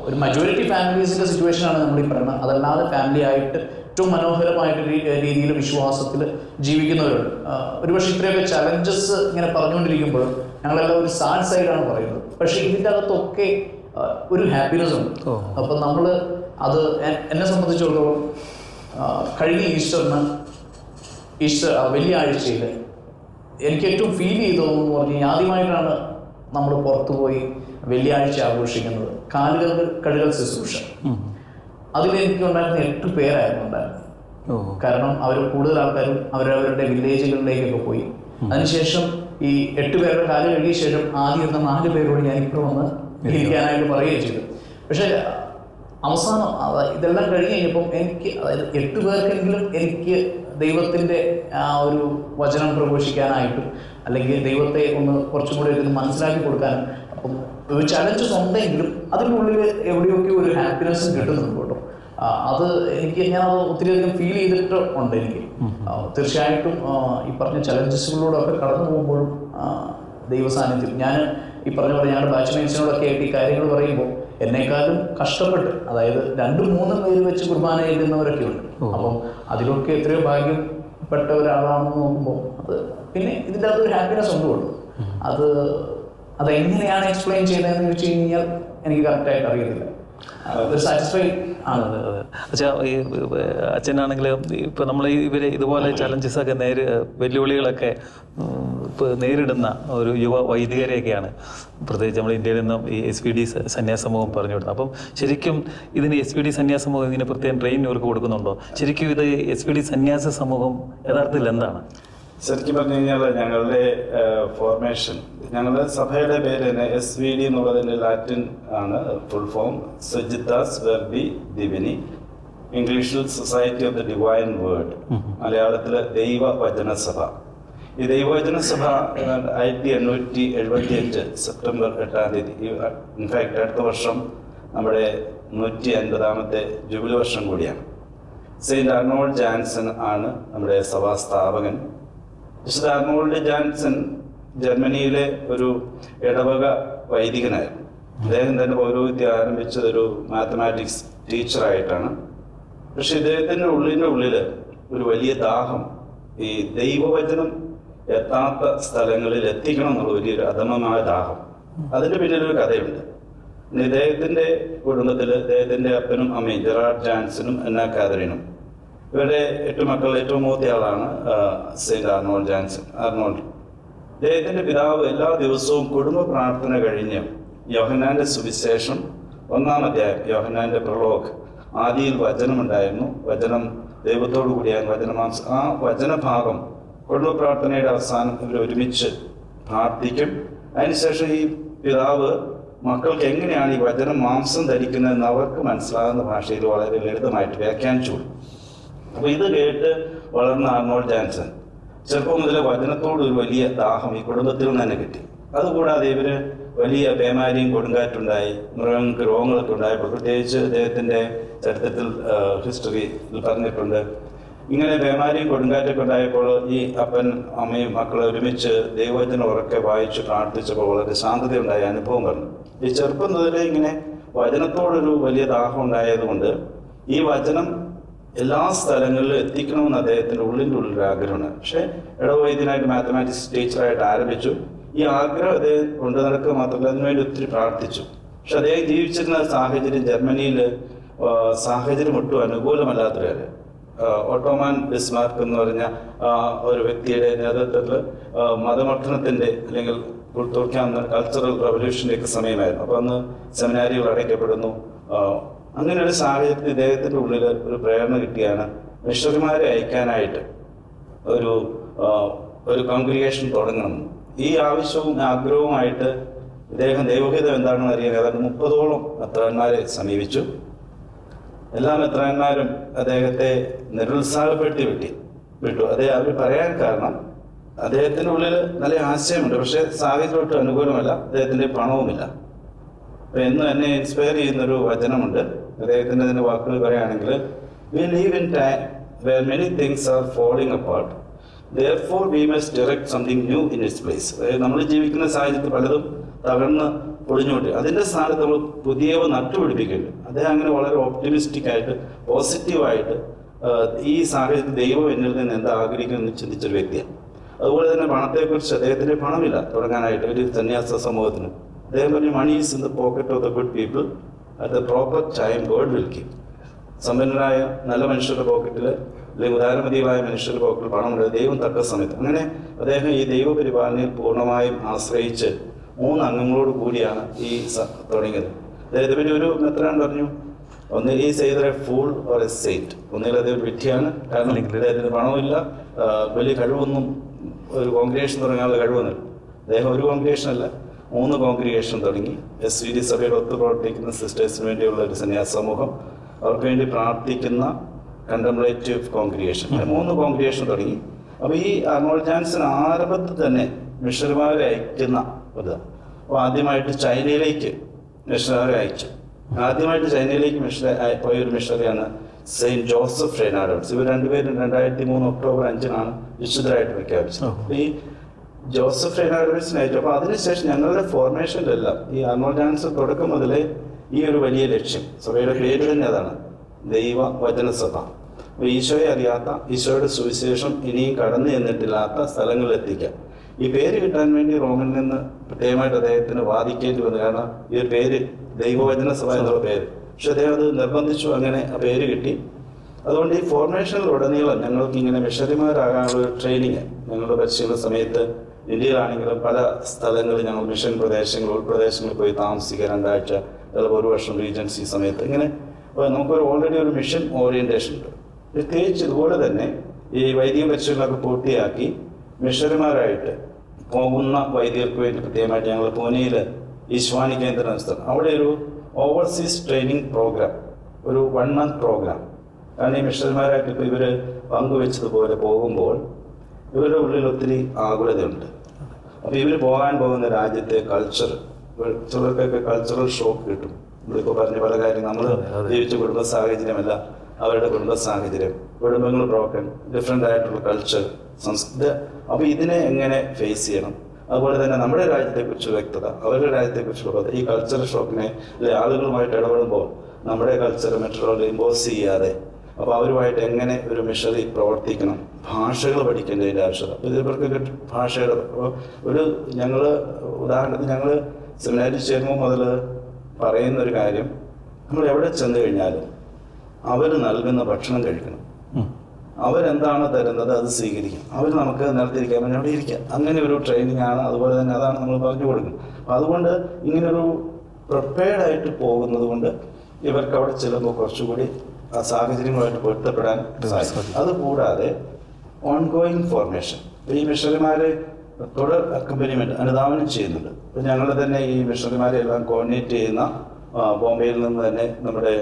ഒരു മെജോറിറ്റി ഫാമിലീസിന്റെ സിറ്റുവേഷൻ ആണ് നമ്മൾ ഈ പറയുന്നത്. അതല്ലാതെ ഫാമിലി ആയിട്ട് ഏറ്റവും മനോഹരമായിട്ട് രീതിയിൽ വിശ്വാസത്തിൽ ജീവിക്കുന്നവരുണ്ട്. ഒരുപക്ഷെ ഇത്രയൊക്കെ ചലഞ്ചസ് ഇങ്ങനെ പറഞ്ഞുകൊണ്ടിരിക്കുമ്പോൾ ഞങ്ങളെല്ലാം ഒരു സാഡ് സൈഡാണ് പറയുന്നത്. പക്ഷെ ഇതിന്റെ അകത്തൊക്കെ ഒരു ഹാപ്പിനെസ് ഉണ്ട്. അപ്പം നമ്മൾ അത് എന്നെ സംബന്ധിച്ചിടത്തോളം കഴിഞ്ഞ ഈസ്റ്ററിന് ഈസ്റ്റർ വലിയ ആഴ്ചയിൽ എനിക്ക് ഏറ്റവും ഫീൽ ചെയ്തതെന്ന് പറഞ്ഞു കഴിഞ്ഞാൽ ആദ്യമായിട്ടാണ് നമ്മൾ പുറത്തു പോയി വെള്ളിയാഴ്ച ആഘോഷിക്കുന്നത്. കാലുകൾ കഴുകൽ ശുശ്രൂഷ. അതിൽ എനിക്ക് ഉണ്ടായിരുന്ന എട്ട് പേരായിരുന്നു ഉണ്ടായിരുന്നത്. കാരണം അവർ കൂടുതൽ ആൾക്കാരും അവരവരുടെ വില്ലേജുകളിലേക്കൊക്കെ പോയി. അതിനുശേഷം ഈ എട്ട് പേരുടെ കാൽ കഴുകിയ ശേഷം ആദ്യം ഇരുന്ന നാല് പേരോട് ഞാൻ ഇപ്പോൾ വന്ന് ഇരിക്കാനായിട്ട് പറയുകയും ചെയ്തു. പക്ഷേ അവസാനം ഇതെല്ലാം കഴിഞ്ഞ് കഴിഞ്ഞപ്പം എനിക്ക് അതായത് എട്ട് പേർക്കെങ്കിലും എനിക്ക് ദൈവത്തിന്റെ ആ ഒരു വചനം പ്രഘോഷിക്കാനായിട്ടും അല്ലെങ്കിൽ ദൈവത്തെ ഒന്ന് കുറച്ചും കൂടി ഒന്ന് മനസ്സിലാക്കി കൊടുക്കാനും അപ്പം ഒരു ചലഞ്ചസ് ഉണ്ടെങ്കിലും അതിന്റെ ഉള്ളിൽ എവിടെയൊക്കെ ഒരു ഹാപ്പിനെസ് കിട്ടുന്നുണ്ട് കേട്ടോ. അത് എനിക്ക് ഞാൻ അത് ഒത്തിരിയധികം ഫീൽ ചെയ്തിട്ട് ഉണ്ട് എനിക്ക്. തീർച്ചയായിട്ടും ഈ പറഞ്ഞ ചലഞ്ചസുകളിലൂടെ ഒക്കെ കടന്നു പോകുമ്പോഴും ആ, ദൈവ സാന്നിധ്യം ഞാൻ ഈ പറഞ്ഞ പോലെ ഞങ്ങളുടെ ബാച്ച്മേറ്റ്സിനോടൊക്കെ ആയിട്ട് ഈ കാര്യങ്ങൾ പറയുമ്പോൾ എന്നെക്കാളും കഷ്ടപ്പെട്ട് അതായത് രണ്ട് മൂന്ന് പേര് വെച്ച് കുർബാന എഴുതുന്നവരൊക്കെ ഉണ്ട്. അപ്പം അതിലൊക്കെ എത്രയോ ഭാഗ്യപ്പെട്ട ഒരാളാണെന്ന് നോക്കുമ്പോൾ അത് പിന്നെ ഇതിന്റെ അകത്ത് ഒരു ഹാപ്പിനെസ് ഉണ്ട് അത് അതെങ്ങനെയാണ് എക്സ്പ്ലെയിൻ ചെയ്യുന്നതെന്ന് ചോദിച്ചു കഴിഞ്ഞാൽ എനിക്ക് കറക്റ്റായിട്ട് അറിയത്തില്ല. ഒരു സാറ്റിസ്ഫൈ അച്ഛാ ഈ അച്ഛനാണെങ്കിൽ ഇപ്പൊ നമ്മൾ ഇവരെ ഇതുപോലെ ചലഞ്ചസ് ഒക്കെ നേരി വെല്ലുവിളികളൊക്കെ ഇപ്പോൾ നേരിടുന്ന ഒരു യുവ വൈദികരെയൊക്കെയാണ് പ്രത്യേകിച്ച് നമ്മൾ ഇന്ത്യയിൽ നിന്നും ഈ എസ് പി ഡി സന്യാസമൂഹം പറഞ്ഞു വിടുന്നത്. അപ്പം ശരിക്കും ഇതിന് എസ് പി ഡി സന്യാസമൂഹം ഇതിന് പ്രത്യേകം ട്രെയിൻ ഇവർക്ക് കൊടുക്കുന്നുണ്ടോ? ശരിക്കും ഇത് എസ് പി ഡി സന്യാസ സമൂഹം യഥാർത്ഥത്തിൽ എന്താണ്? ശരിക്കും പറഞ്ഞു കഴിഞ്ഞാൽ ഞങ്ങളുടെ ഫോർമേഷൻ ഞങ്ങളുടെ സഭയുടെ പേര് തന്നെ എസ് വി ഡി എന്നുള്ളതിന്റെ ലാറ്റിൻ ആണ്. ഫുൾ ഫോം സജിത്താസ് വെർബി ദിവിനി ഇംഗ്ലീഷിൽ society of the divine word മലയാളത്തിൽ ദൈവ വചന സഭ. ഈ ദൈവവചന സഭ ആയിരത്തി എണ്ണൂറ്റി എഴുപത്തി അഞ്ച് സെപ്റ്റംബർ എട്ടാം തീയതി. ഇൻഫാക്ട് അടുത്ത വർഷം നമ്മുടെ നൂറ്റി അൻപതാമത്തെ ജൂബിലി വർഷം കൂടിയാണ്. സെയിന്റ് അർണോൾഡ് ജാൻസൺ ആണ് നമ്മുടെ സഭാ സ്ഥാപകൻ. വിശുദ്ധ അർണോൾഡ് ജാൻസൺ ജർമ്മനിയിലെ ഒരു ഇടവക വൈദികനായിരുന്നു. അദ്ദേഹം തന്നെ പൗരോഹിത്യം ആരംഭിച്ചത് ഒരു മാത്തമാറ്റിക്സ് ടീച്ചറായിട്ടാണ് പക്ഷെ ഇദ്ദേഹത്തിന്റെ ഉള്ളിന്റെ ഉള്ളിൽ ഒരു വലിയ ദാഹം ഈ ദൈവവചനം എത്താത്ത സ്ഥലങ്ങളിൽ എത്തിക്കണം എന്നുള്ള വലിയൊരു അധമമായ ദാഹം. അതിന്റെ പിന്നിലൊരു കഥയുണ്ട്. ഇദ്ദേഹത്തിന്റെ കുടുംബത്തിൽ ഇദ്ദേഹത്തിന്റെ അപ്പനും അമ്മയും ജെറാർഡ് ജാൻസനും എന്ന കാതറിനും ഇവരുടെ എട്ട് മക്കൾ ഏറ്റവും മൂത്ത ആളാണ് ആർണോൾഡ് ജാൻസൺ. ആർണോൾഡ് അദ്ദേഹത്തിന്റെ പിതാവ് എല്ലാ ദിവസവും കുടുംബ പ്രാർത്ഥന കഴിഞ്ഞ് യോഹന്നാന്റെ സുവിശേഷം ഒന്നാം അധ്യായം യോഹന്നാന്റെ പ്രലോഗ് ആദിയിൽ വചനമുണ്ടായിരുന്നു. വചനം ദൈവത്തോടു കൂടിയായിരുന്നു വചനമാംസ. ആ വചനഭാഗം കുടുംബ പ്രാർത്ഥനയുടെ അവസാനം ഇവർ ഒരുമിച്ച് പ്രാർത്ഥിക്കും. അതിനുശേഷം ഈ പിതാവ് മക്കൾക്ക് എങ്ങനെയാണ് ഈ വചനം മാംസം ധരിക്കുന്നതെന്ന് അവർക്ക് മനസ്സിലാകുന്ന ഭാഷയിൽ വളരെ ലളിതമായിട്ട് വ്യാഖ്യാനിച്ചു അപ്പൊ ഇത് കേട്ട് വളർന്ന ആർണോൾഡ് ജാൻസൺ ചെറുപ്പം മുതലേ വചനത്തോട് ഒരു വലിയ ദാഹം ഈ കുടുംബത്തിൽ നിന്ന് തന്നെ കിട്ടി. അതുകൂടാതെ ഇവർ വലിയ പേമാരിയും കൊടുങ്കാറ്റുണ്ടായി മൃഗങ്ങൾക്ക് രോഗങ്ങളൊക്കെ ഉണ്ടായപ്പോൾ പ്രത്യേകിച്ച് അദ്ദേഹത്തിന്റെ ചരിത്രത്തിൽ ഹിസ്റ്ററിയിൽ പറഞ്ഞിട്ടുണ്ട്. ഇങ്ങനെ പേമാരിയും കൊടുങ്കാറ്റൊക്കെ ഉണ്ടായപ്പോൾ ഈ അപ്പൻ അമ്മയും മക്കളെ ഒരുമിച്ച് ദൈവത്തിന് ഉറക്കെ വായിച്ച് പ്രാർത്ഥിച്ചപ്പോൾ വളരെ ശാന്തതയുണ്ടായ അനുഭവം പറഞ്ഞു ഈ ചെറുപ്പം മുതലേ ഇങ്ങനെ വചനത്തോടൊരു വലിയ ദാഹം ഉണ്ടായതുകൊണ്ട് ഈ വചനം എല്ലാ സ്ഥലങ്ങളിലും എത്തിക്കണമെന്ന് അദ്ദേഹത്തിന്റെ ഉള്ളിന്റെ ഉള്ളിൽ ആഗ്രഹമാണ്. പക്ഷേ ഇടവൈദ്യനായിട്ട് മാത്തമാറ്റിക്സ് ടീച്ചറായിട്ട് ആരംഭിച്ചു. ഈ ആഗ്രഹം അദ്ദേഹം കൊണ്ടു നടക്കുക മാത്രമല്ല അതിനുവേണ്ടി ഒത്തിരി പ്രാർത്ഥിച്ചു. പക്ഷെ അദ്ദേഹം ജീവിച്ചിരുന്ന സാഹചര്യം ജർമ്മനിയിൽ സാഹചര്യം ഒട്ടും അനുകൂലമല്ലാത്തവരെ ഓട്ടോമാൻ ബിസ്മാർക്ക് എന്ന് പറഞ്ഞ ഒരു വ്യക്തിയുടെ നേതൃത്വത്തിൽ മതമർദ്ദനത്തിന്റെ അല്ലെങ്കിൽ തുറക്കാവുന്ന കൾച്ചറൽ റവല്യൂഷന്റെ ഒക്കെ സമയമായിരുന്നു. അപ്പൊ അന്ന് സെമിനാരികൾ അടയ്ക്കപ്പെടുന്നു. അങ്ങനെ ഒരു സാഹചര്യത്തിൽ ഇദ്ദേഹത്തിന്റെ ഉള്ളിൽ ഒരു പ്രേരണ കിട്ടിയാണ് മിഷണറിമാരെ അയക്കാനായിട്ട് ഒരു ഒരു കോൺഗ്രിഗേഷൻ തുടങ്ങണം. ഈ ആവശ്യവും ആഗ്രഹവുമായിട്ട് ഇദ്ദേഹം ദൈവഹിതം എന്താണെന്ന് അറിയാൻ ഏതാണ്ട് മുപ്പതോളം അത്രന്മാരെ സമീപിച്ചു. എല്ലാ മെത്രാന്മാരും അദ്ദേഹത്തെ നിരുത്സാഹപ്പെടുത്തി വിട്ടി വിട്ടു. അതേ അവർ പറയാൻ കാരണം അദ്ദേഹത്തിന്റെ ഉള്ളിൽ നല്ല ആശയമുണ്ട്. പക്ഷേ സാഹചര്യം ഒട്ടും അനുകൂലമല്ല അദ്ദേഹത്തിന്റെ പണവുമില്ല. അപ്പം എന്ന് എന്നെ ഇൻസ്പയർ ചെയ്യുന്നൊരു വചനമുണ്ട്. അദ്ദേഹത്തിന്റെ തന്നെ വാക്കുകൾ പറയുകയാണെങ്കിൽ we live in time where many things are falling apart therefore we must direct something new in its place അതായത് നമ്മൾ ജീവിക്കുന്ന സാഹചര്യത്തിൽ പലതും തകർന്ന് പൊളിഞ്ഞുകൊണ്ട് അതിന്റെ സ്ഥാനത്ത് നമ്മൾ പുതിയവ നട്ടുപിടിപ്പിക്കുന്നുണ്ട് അദ്ദേഹം അങ്ങനെ വളരെ ഓപ്റ്റിമിസ്റ്റിക് ആയിട്ട് പോസിറ്റീവായിട്ട് ഈ സാഹചര്യത്തിൽ ദൈവം എന്നിൽ നിന്ന് എന്താ ആഗ്രഹിക്കുന്നു എന്ന് ചിന്തിച്ചൊരു വ്യക്തിയാണ്. അതുപോലെ തന്നെ പണത്തെക്കുറിച്ച് അദ്ദേഹത്തിന് പണമില്ല. തുടങ്ങാനായിട്ട് ഒരു സന്യാസ സമൂഹത്തിന്. അദ്ദേഹം പറഞ്ഞു money is in the pocket of the good people the proper time God will സമ്പന്നരായ നല്ല മനുഷ്യരുടെ പോക്കറ്റിൽ അല്ലെങ്കിൽ ഉദാരമതിയായ മനുഷ്യരുടെ പോക്കറ്റിൽ പണമുണ്ട് ദൈവം തക്ക സമയത്ത്. അങ്ങനെ അദ്ദേഹം ഈ ദൈവപരിപാലനയിൽ പൂർണമായും ആശ്രയിച്ച് മൂന്ന് അംഗങ്ങളോട് കൂടിയാണ് ഈ തുടങ്ങിയത്. അതായത് പിന്നെ ഒരു മെത്രാൻ പറഞ്ഞു ഒന്ന് ഈ ചെയ്ത ഫുൾ ഓർ എ സെയിറ്റ് ഒന്നിൽ അദ്ദേഹം വിഡ്ഢിയാണ് കാരണം അദ്ദേഹത്തിന് പണമില്ല വലിയ കഴിവൊന്നും ഒരു കോൺഗ്രേഷൻ തുടങ്ങാനുള്ള കഴിവൊന്നുമില്ല. അദ്ദേഹം ഒരു കോൺഗ്രിഗേഷൻ അല്ല മൂന്ന് കോൺഗ്രിഗേഷൻ തുടങ്ങി. എസ് വി ഡി സഭയിൽ ഒത്തു പ്രവർത്തിക്കുന്ന സിസ്റ്റേഴ്സിന് വേണ്ടിയുള്ള ഒരു സന്യാസ സമൂഹം അവർക്ക് വേണ്ടി പ്രാർത്ഥിക്കുന്ന കണ്ടംപ്ലേറ്റീവ് കോൺഗ്രിഗേഷൻ മൂന്ന് കോൺഗ്രിഗേഷൻ തുടങ്ങി. അപ്പോൾ ഈ അർണോൾഡ് ജാൻസൺ ആരംഭത്തിൽ തന്നെ മിഷണറിമാരെ അയക്കുന്ന ഒരു അപ്പോൾ ആദ്യമായിട്ട് ചൈനയിലേക്ക് മിഷണറി അയച്ചു. ആദ്യമായിട്ട് ചൈനയിലേക്ക് മിഷണറി പോയ ഒരു മിഷണറിയാണ് സെയിന്റ് ജോസഫ് റെനാഡോട്സ് ഇവർ രണ്ടുപേരും രണ്ടായിരത്തി മൂന്ന് ഒക്ടോബർ അഞ്ചിനാണ് വിശുദ്ധരായിട്ട് പ്രഖ്യാപിച്ചത്. അപ്പോൾ ഈ ജോസഫ് റെനാഡോട്സിനെ അയച്ചു അപ്പോൾ അതിനുശേഷം ഞങ്ങളുടെ ഫോർമേഷനിലെല്ലാം ഈ അർണോൾഡ് ഡാൻസ് തുടക്കം മുതലേ ഈ ഒരു വലിയ ലക്ഷ്യം സഭയുടെ പേര് തന്നെ അതാണ്. ദൈവ വചനസഭ അപ്പോൾ ഈശോയെ അറിയാത്ത ഈശോയുടെ സുവിശേഷം ഇനിയും കടന്നു ചെന്നിട്ടില്ലാത്ത സ്ഥലങ്ങളിൽ എത്തിക്കാം. ഈ പേര് കിട്ടാൻ വേണ്ടി റോമിൽ നിന്ന് പ്രത്യേകമായിട്ട് അദ്ദേഹത്തിന് വാദിക്കേണ്ടി വന്നു. കാരണം ഈ ഒരു പേര് ദൈവവചന സഭ എന്നുള്ള പേര്. പക്ഷെ അദ്ദേഹം അത് നിർബന്ധിച്ചു അങ്ങനെ ആ പേര് കിട്ടി. അതുകൊണ്ട് ഈ ഫോർമേഷനിലുടനീളം ഞങ്ങൾക്ക് ഇങ്ങനെ മിഷനറിമാരാകാനുള്ള ട്രെയിനിങ് ഞങ്ങളുടെ പരിശീലന സമയത്ത് ഇന്ത്യയിലാണെങ്കിലും പല സ്ഥലങ്ങളിൽ ഞങ്ങൾ മിഷൻ പ്രദേശങ്ങൾ ഉൾപ്രദേശങ്ങളിൽ പോയി താമസിക്കുക രണ്ടാഴ്ച ചിലപ്പോൾ ഒരു വർഷം റീജൻസി സമയത്ത് ഇങ്ങനെ നമുക്കൊരു ഓൾറെഡി ഒരു മിഷൻ ഓറിയന്റേഷൻ ഉണ്ട്. പ്രത്യേകിച്ച് ഇതുപോലെ തന്നെ ഈ വൈദിക പരിശീലനമൊക്കെ പൂർത്തിയാക്കി മിഷണറിമാരായിട്ട് പോകുന്ന വൈദികർക്ക് വേണ്ടി പ്രത്യേകമായിട്ട് ഞങ്ങൾ പൂനെയിൽ ഈശ്വാനി കേന്ദ്രം സ്ഥലം അവിടെ ഒരു ഓവർസീസ് ട്രെയിനിങ് പ്രോഗ്രാം ഒരു വൺ മന്ത് പ്രോഗ്രാം കാരണം ഈ മിഷണറിമാരായിട്ട് ഇപ്പോൾ ഇവർ പങ്കുവെച്ചതുപോലെ പോകുമ്പോൾ ഇവരുടെ ഉള്ളിൽ ഒത്തിരി ആകുലതയുണ്ട്. അപ്പോൾ ഇവർ പോകാൻ പോകുന്ന രാജ്യത്തെ കൾച്ചർ ചിലർക്കൊക്കെ കൾച്ചറൽ ഷോക്ക് കിട്ടും. നമ്മളിപ്പോൾ പറഞ്ഞ പല കാര്യം നമ്മൾ ജീവിച്ച കുടുംബ സാഹചര്യമല്ല അവരുടെ കുടുംബ സാഹചര്യം. കുടുംബങ്ങൾ ബ്രോക്കൺ ഡിഫറെന്റ് ആയിട്ടുള്ള കൾച്ചർ സംസ്കൃത അപ്പോൾ ഇതിനെ എങ്ങനെ ഫേസ് ചെയ്യണം? അതുപോലെ തന്നെ നമ്മുടെ രാജ്യത്തെ രാജ്യത്തെക്കുറിച്ച് വ്യക്തത അവരുടെ രാജ്യത്തെക്കുറിച്ചുള്ള വ്യക്തത. ഈ കൾച്ചറൽ ഷോക്കിനെ ആളുകളുമായിട്ട് ഇടപെടുമ്പോൾ നമ്മുടെ കൾച്ചർ മറ്റുള്ളവരുടെ ഇമ്പോസ് ചെയ്യാതെ അപ്പോൾ അവരുമായിട്ട് എങ്ങനെ ഒരു മിഷറി പ്രവർത്തിക്കണം? ഭാഷകൾ പഠിക്കേണ്ടതിന്റെ ആവശ്യകത അപ്പോൾ ഇവർക്കൊക്കെ ഭാഷകൾ അപ്പോൾ ഒരു ഞങ്ങൾ ഉദാഹരണത്തിന് ഞങ്ങൾ സെമിനാരിൽ ചേരുമ്പോൾ മുതൽ പറയുന്ന ഒരു കാര്യം നമ്മൾ എവിടെ ചെന്ന് കഴിഞ്ഞാലും അവർ നൽകുന്ന ഭക്ഷണം കഴിക്കണം. അവരെന്താണ് തരുന്നത് അത് സ്വീകരിക്കും. അവർ നമുക്ക് നിലത്തിരിക്കാൻ വേണ്ടി അവിടെ ഇരിക്കാം. അങ്ങനെ ഒരു ട്രെയിനിങ് ആണ്. അതുപോലെ തന്നെ അതാണ് നമ്മൾ പറഞ്ഞു കൊടുക്കുന്നത്. അപ്പം അതുകൊണ്ട് ഇങ്ങനൊരു പ്രിപ്പയർഡായിട്ട് പോകുന്നത് കൊണ്ട് ഇവർക്ക് അവിടെ ചെല്ലുമ്പോൾ കുറച്ചുകൂടി സാഹചര്യങ്ങളുമായിട്ട് പൊരുത്തപ്പെടാൻ സാധിക്കും. അതുകൂടാതെ ഓൺഗോയിങ് ഫോർമേഷൻ ഈ മിഷണറിമാരെ തുടർ അക്കമ്പനിമെന്റ് അനുധാവനം ചെയ്യുന്നുണ്ട്. ഇപ്പം ഞങ്ങൾ തന്നെ ഈ മിഷണറിമാരെ എല്ലാം കോർഡിനേറ്റ് ചെയ്യുന്ന ബോംബെയിൽ നിന്ന് തന്നെ നമ്മുടെ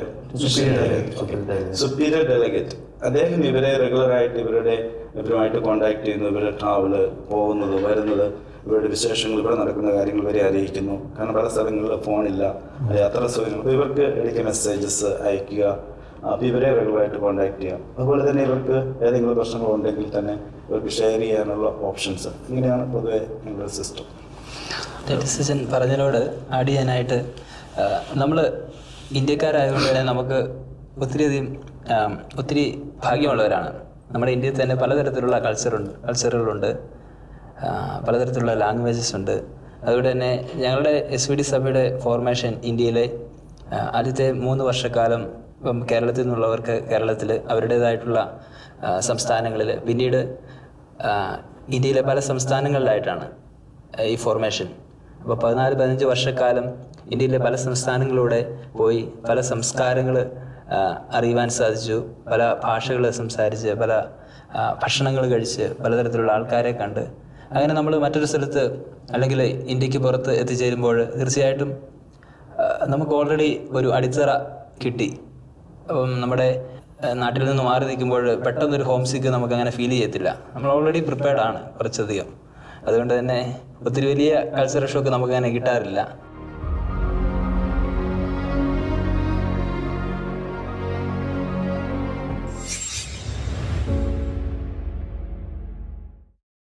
സുപ്പീരിയർ ഡെലഗേറ്റ് അദ്ദേഹം ഇവരെ റെഗുലറായിട്ട് ഇവരുടെ ഇവരുമായിട്ട് കോണ്ടാക്ട് ചെയ്യുന്നു. ഇവരുടെ ട്രാവൽ പോകുന്നത് വരുന്നത് ഇവരുടെ വിശേഷങ്ങൾ ഇവിടെ നടക്കുന്ന കാര്യങ്ങൾ വരെ അറിയിക്കുന്നു. കാരണം പല സ്ഥലങ്ങളിൽ ഫോണില്ല യാത്രാ സൗകര്യങ്ങൾ. ഇവർക്ക് ഇടയ്ക്ക് മെസ്സേജസ് അയക്കുക. അപ്പോൾ ഇവരെ റെഗുലറായിട്ട് കോൺടാക്ട് ചെയ്യാം. അതുപോലെ തന്നെ ഇവർക്ക് ഏതെങ്കിലും പ്രശ്നങ്ങളുണ്ടെങ്കിൽ തന്നെ ഇവർക്ക് ഷെയർ ചെയ്യാനുള്ള ഓപ്ഷൻസ് ഇങ്ങനെയാണ് പൊതുവെ ഞങ്ങളുടെ സിസ്റ്റം ഡിസിഷൻ പറഞ്ഞതിനോട് ആഡ് ചെയ്യാനായിട്ട് നമ്മൾ ഇന്ത്യക്കാരായതുകൊണ്ട് തന്നെ നമുക്ക് ഒത്തിരിയധികം ഒത്തിരി ഭാഗ്യമുള്ളവരാണ്. നമ്മുടെ ഇന്ത്യയിൽ തന്നെ പലതരത്തിലുള്ള കൾച്ചറുണ്ട് കൾച്ചറുകളുണ്ട് പലതരത്തിലുള്ള ലാംഗ്വേജസ് ഉണ്ട്. അതുകൊണ്ട് തന്നെ ഞങ്ങളുടെ എസ് വി ഡി സഭയുടെ ഫോർമേഷൻ ഇന്ത്യയിലെ ആദ്യത്തെ മൂന്ന് വർഷക്കാലം ഇപ്പം കേരളത്തിൽ നിന്നുള്ളവർക്ക് കേരളത്തിൽ അവരുടേതായിട്ടുള്ള സംസ്ഥാനങ്ങളിൽ പിന്നീട് ഇന്ത്യയിലെ പല സംസ്ഥാനങ്ങളിലായിട്ടാണ് ഈ ഫോർമേഷൻ അപ്പോൾ പതിനാല് പതിനഞ്ച് വർഷക്കാലം ഇന്ത്യയിലെ പല സംസ്ഥാനങ്ങളിലൂടെ പോയി പല സംസ്കാരങ്ങൾ അറിയുവാൻ സാധിച്ചു. പല ഭാഷകൾ സംസാരിച്ച് പല ഭക്ഷണങ്ങൾ കഴിച്ച് പലതരത്തിലുള്ള ആൾക്കാരെ കണ്ട്. അങ്ങനെ നമ്മൾ മറ്റൊരു സ്ഥലത്ത് അല്ലെങ്കിൽ ഇന്ത്യയ്ക്ക് പുറത്ത് എത്തിച്ചേരുമ്പോൾ തീർച്ചയായിട്ടും നമുക്ക് ഓൾറെഡി ഒരു അടിത്തറ കിട്ടി. നമ്മുടെ നാട്ടിൽ നിന്ന് മാറി നിൽക്കുമ്പോൾ പെട്ടെന്നൊരു ഹോം സിക്ക് നമുക്ക് അങ്ങനെ ഫീൽ ചെയ്യത്തില്ല. നമ്മൾ ഓൾറെഡി പ്രിപ്പയർഡ് ആണ് കുറച്ചധികം. അതുകൊണ്ട് തന്നെ ഒത്തിരി വലിയ കൾച്ചറൽ ഷോക്ക് നമുക്ക് അങ്ങനെ കിട്ടാറില്ല.